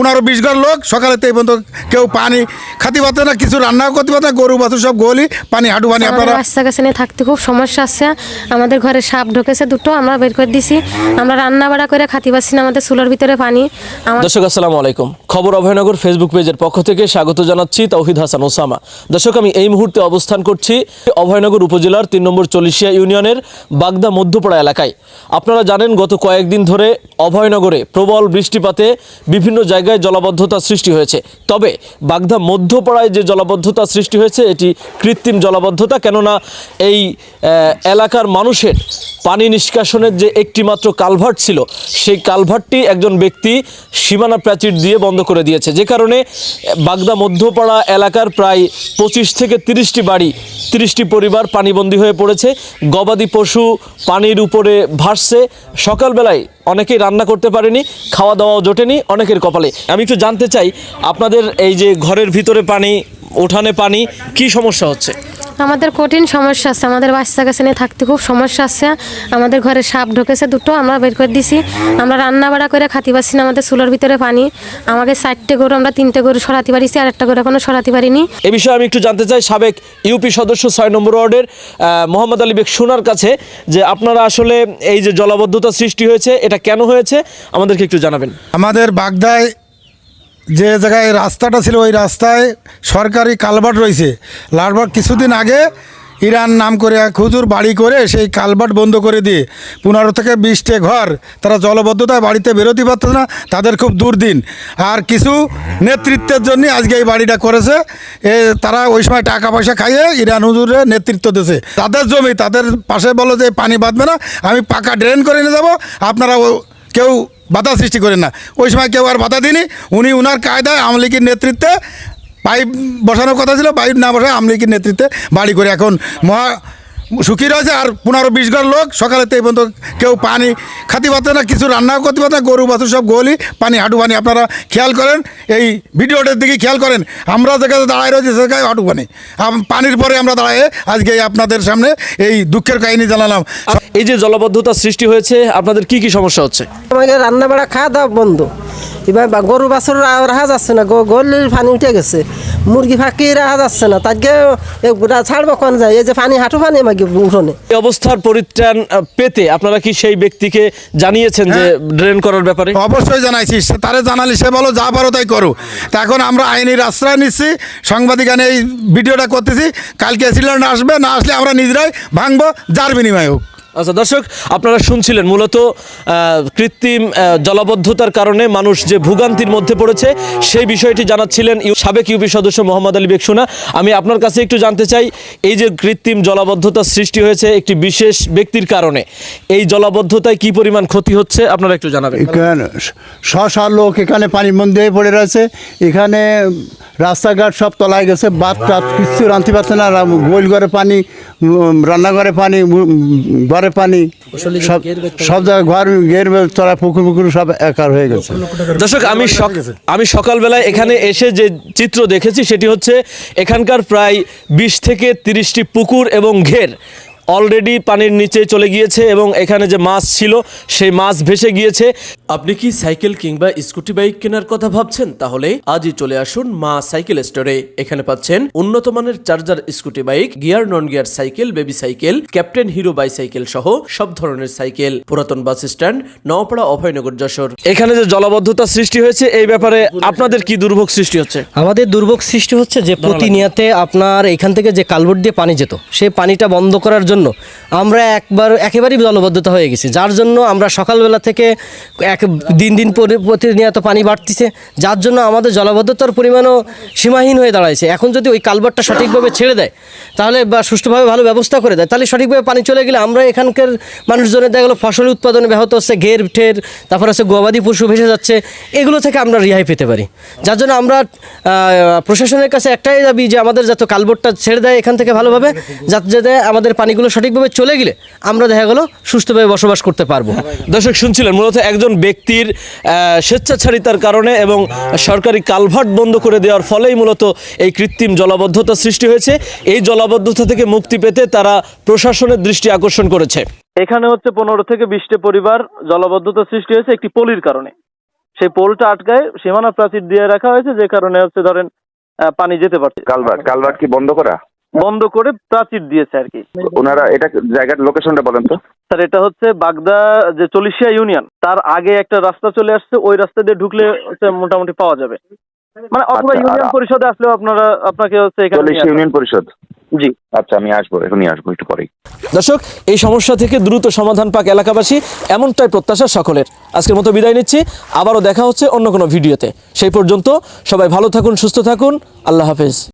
পনেরো বিশ ঘর লোক সকালে তো এই পর্যন্ত কেউ পানি খাতি পাতে না কিছু রান্নাও করতে পারে না গরু বাছুর সব গলি পানি হাঁটু পানি আপনারা বাচ্চা কাছে নিয়ে থাকতে খুব সমস্যা আছে। আমাদের ঘরে সাপ ঢুকেছে দুটো আমরা বের করে দিছি। আমরা রান্না বাড়া করে খাতি পাচ্ছি না আমাদের চুলোর ভিতরে পানি। দর্শক আসসালামু আলাইকুম। খবর অভয়নগর ফেসবুক পেজের পক্ষ থেকে স্বাগত জানাচ্ছি তৌহিদ হাসান ওসামা। দর্শক আমি এই মুহূর্তে অবস্থান করছি অভয়নগর উপজেলার তিন নম্বর চল্লিশিয়া ইউনিয়নের বাগদা মধ্যপাড়া এলাকায়। আপনারা জানেন গত কয়েকদিন ধরে অভয়নগরে প্রবল বৃষ্টিপাতে বিভিন্ন জায়গায় জলাবদ্ধতা সৃষ্টি হয়েছে। তবে বাগদা মধ্যপাড়ায় যে জলাবদ্ধতা সৃষ্টি হয়েছে, এটি কৃত্রিম জলাবদ্ধতা। কেননা এই এলাকার মানুষের পানি নিষ্কাশনের যে একটিমাত্র কালভার্ট ছিল, সেই কালভার্টটি একজন ব্যক্তি সীমানা প্রাচীর দিয়ে বন্ধ করে দিয়েছে। যে কারণে বাগদা মধ্যপাড়া এলাকার প্রায় পঁচিশ থেকে তিরিশটি বাড়ি, তিরিশটি পরিবার পানিবন্দী হয়ে পড়েছে। গবাদি পশু পানির উপরে ভাসছে। সকালবেলায় অনেকেই রান্না করতে পারেনি খাওয়া দাওয়াও জোটেনি, অনেকের কপালে। আমি একটু জানতে চাই, আপনাদের এই যে ঘরের ভিতরে পানি, উঠানে পানি, কি সমস্যা হচ্ছে? আমাদের কঠিন সমস্যা আছে আমাদের বাচ্চা কাছে নিয়ে থাকতে খুব সমস্যা আছে। আমাদের ঘরে সাপ ঢুকেছে দুটো আমরা বের করে দিছি। আমরা রান্না বাড়া করে খাতি পাচ্ছি না আমাদের চুলোর ভিতরে পানি। আমাকে চারটে গরু আমরা তিনটে গরু সরাতে পারিছি আর একটা গরু এখনও সরাতে পারিনি। এ বিষয়ে আমি একটু জানতে চাই সাবেক ইউপি সদস্য ছয় নম্বর ওয়ার্ডের আহ, মোহাম্মদ আলী বেগ সোনার কাছে যে আপনারা আসলে এই যে জলাবদ্ধতা সৃষ্টি হয়েছে এটা কেন হয়েছে? আমাদেরকে একটু জানাবেন। আমাদের বাগদায় যে জায়গায় রাস্তাটা ছিল, ওই রাস্তায় সরকারি কালভার্ট রয়েছে। লালবার্ট কিছুদিন আগে ইরান নাম করে হুজুর বাড়ি করে সেই কালভার্ট বন্ধ করে দিয়ে পনেরো থেকে বিশটে ঘর তারা জলবদ্ধতায় বাড়িতে বেরোতে পারতো না, তাদের খুব দুর্দিন। আর কিছু নেতৃত্বের জন্য আজকে এই বাড়িটা করেছে। এ তারা ওই সময় টাকা পয়সা খাইয়ে ইরান হুজুরের নেতৃত্ব দিয়েছে। তাদের জমি, তাদের পাশে বলো যে পানি বাঁধবে না, আমি পাকা ড্রেন করে নিয়ে যাব, আপনারা কেউ বাধা সৃষ্টি করেন না। ওই সময় কেউ আর বাধা দিনি উনি উনার কায়দায় আওয়ামী লীগের নেতৃত্বে পাইপ বসানোর কথা ছিল, পাইপ না বসায় আওয়ামী লীগের নেতৃত্বে বাড়ি করে। এখন মহা সুখী রয়েছে আর পনেরো বিশ ঘর লোক সকালে তো এই পর্যন্ত কেউ পানি খাতি পাতে না কিছু রান্নাও করতে পারে না গরু বাছুর সব গলি পানি হাঁটু পানি আপনারা খেয়াল করেন এই ভিডিওটার দিকে খেয়াল করেন। আমরা যেখানে দাঁড়ায় রয়েছি সেখানে হাঁটু পানি। পানির পরে আমরা দাঁড়ায় আজকে আপনাদের সামনে এই দুঃখের কাহিনী জানালাম। এই যে জলাবদ্ধতা সৃষ্টি হয়েছে আপনাদের কি কি সমস্যা হচ্ছে? আমাকে রান্না বাড়া খাওয়া দাওয়া বন্ধ। এবার গরু বাছুর রাহা যাচ্ছে না গ- গলির পানি উঠে গেছে। মুরগি ফাঁকি রাখা যাচ্ছে না তাকে ছাড়বো কোন যায়? এই যে পানি হাঁটু পানি আমাকে উঠোনে। এই অবস্থার পরিত্রাণ পেতে আপনারা কি সেই ব্যক্তিকে জানিয়েছেন যে ড্রেন করার ব্যাপারে? অবশ্যই জানাইছি সে তারে জানালি সে বলো যা পারো তাই করো। তা এখন আমরা আইনের আশ্রয় নিচ্ছি সাংবাদিকানে এই ভিডিওটা করতেছি। কালকে সিলিন্ডার আসবে না আসলে আমরা নিজেরাই ভাঙবো যার বিনিময়ে হোক। আচ্ছা দর্শক, আপনারা শুনছিলেন মূলত কৃত্রিম জলাবদ্ধতার কারণে মানুষ যে ভোগান্তির মধ্যে পড়েছে, সেই বিষয়টি জানাচ্ছিলেন সাবেক ইউপি সদস্য মোহাম্মদ আলী বেকসুনা। আমি আপনার কাছে একটু জানতে চাই, এই যে কৃত্রিম জলাবদ্ধতার সৃষ্টি হয়েছে একটি বিশেষ ব্যক্তির কারণে, এই জলাবদ্ধতায় কি পরিমাণ ক্ষতি হচ্ছে? আপনারা একটু জানাবেন। এখানে শ শ লোক এখানে পানি হয়ে পড়ে রয়েছে। এখানে রাস্তাঘাট সব তলায় গেছে বাদ কিচ্ছু রাঁধতে পারছে না। গোল ঘরে পানি রান্নাঘরে পানি ঘরে পানি সব সব জায়গায় ঘর গের তোরা পুকুর পুকুর সব একার হয়ে গেছে। দর্শক আমি আমি সকালবেলায় এখানে এসে যে চিত্র দেখেছি সেটি হচ্ছে এখানকার প্রায় বিশ থেকে তিরিশটি পুকুর এবং ঘের। অলরেডি পানির নিচে চলে গিয়েছে এবং এখানে যে মাছ ছিল সেই মাছ ভেসে গিয়েছে। আপনি কি সাইকেল কিংবা স্কুটি বাইক কেনার কথা ভাবছেন? তাহলে আজই চলে আসুন মা সাইকেল স্টোরে। এখানে পাচ্ছেন উন্নত মানের charger scooty bike gear non gear cycle baby cycle Captain Hero bicycle সহ সব ধরনের সাইকেল। পুরাতন বাস স্ট্যান্ড নওপাড়া অভয়নগর যশোর। এখানে যে জলাবদ্ধতা সৃষ্টি হয়েছে এই ব্যাপারে আপনাদের কি দুর্ভোগ সৃষ্টি হচ্ছে? আমাদের দুর্ভোগ সৃষ্টি হচ্ছে যে প্রতিনিয়তে আপনার এখান থেকে যে কালভার্ট দিয়ে পানি যেত সেই পানিটা বন্ধ করার জন্য আমরা একবার একেবারেই জলবদ্ধতা হয়ে গেছি। যার জন্য আমরা সকালবেলা থেকে এক দিন দিন পরি- প্রতিনিয়ত পানি বাড়তিছে। যার জন্য আমাদের জলবদ্ধতার পরিমাণও সীমাহীন হয়ে দাঁড়াইছে। এখন যদি ওই কালবারটা সঠিকভাবে ছেড়ে দেয়, তাহলে বা সুষ্ঠুভাবে ভালো ব্যবস্থা করে দেয়, তাহলে সঠিকভাবে পানি চলে গেলে আমরা এখানকার মানুষজনের দেখা গেলো ফসল উৎপাদনে ব্যাহত হচ্ছে, ঘের ঠের, তারপর হচ্ছে গবাদি পশু ভেসে যাচ্ছে, এগুলো থেকে আমরা রেহাই পেতে পারি। যার জন্য আমরা প্রশাসনের কাছে একটাই দাবি যে আমাদের যাতে কালবোর্ডটা ছেড়ে দেয় এখান থেকে ভালোভাবে যাতে যাতে আমাদের পানিগুলো সঠিকভাবে চলে গেলে আমরা দেখা গেলো সুস্থভাবে বসবাস করতে পারব। দর্শক শুনছিলেন মূলত একজন ব্যক্তির স্বেচ্ছাচারিতার কারণে এবং সরকারি কালভার্ট বন্ধ করে দেওয়ার ফলেই মূলত এই কৃত্রিম জলাবদ্ধতা সৃষ্টি হয়েছে। এই জলাবদ্ধতা থেকে মুক্তি পেতে তারা প্রশাসনের দৃষ্টি আকর্ষণ করেছে। এখানে হচ্ছে পনেরো থেকে বিশটি পরিবার জলাবদ্ধতা সৃষ্টি হয়েছে একটি পলির কারণে। সেই পোলটা আটকায় সীমানা প্রাচীর দিয়ে রাখা হয়েছে যে কারণে হচ্ছে ধরেন পানি যেতে পারছে। কালভার্ট কালভার্ট কি বন্ধ করা? বন্ধ করে প্রাচীর দিয়েছে আর কি। ওনারা এটা জায়গার লোকেশনটা বলেন তো। স্যার এটা হচ্ছে বাগদা যে চল্লিশিয়া ইউনিয়ন তার আগে একটা রাস্তা চলে আসছে ওই রাস্তা দিয়ে ঢুকলে মোটামুটি পাওয়া যাবে। মানে অথবা আচ্ছা, ইউনিয়ন পরিষদে আসলেও আপনারা আপনাকে হচ্ছে ইউনিয়ন পরিষদ। জি। আচ্ছা আমি আসব, এখনই আসব, একটু পরেই। দর্শক, এই সমস্যা থেকে দ্রুত সমাধান পাক এলাকাবাসী, এমনটাই প্রত্যাশা সকলের। আজকের মতো বিদায় নিচ্ছি, আবারও দেখা হচ্ছে অন্য কোনো ভিডিওতে। সেই পর্যন্ত সবাই ভালো থাকুন, সুস্থ থাকুন, আল্লাহ হাফেজ।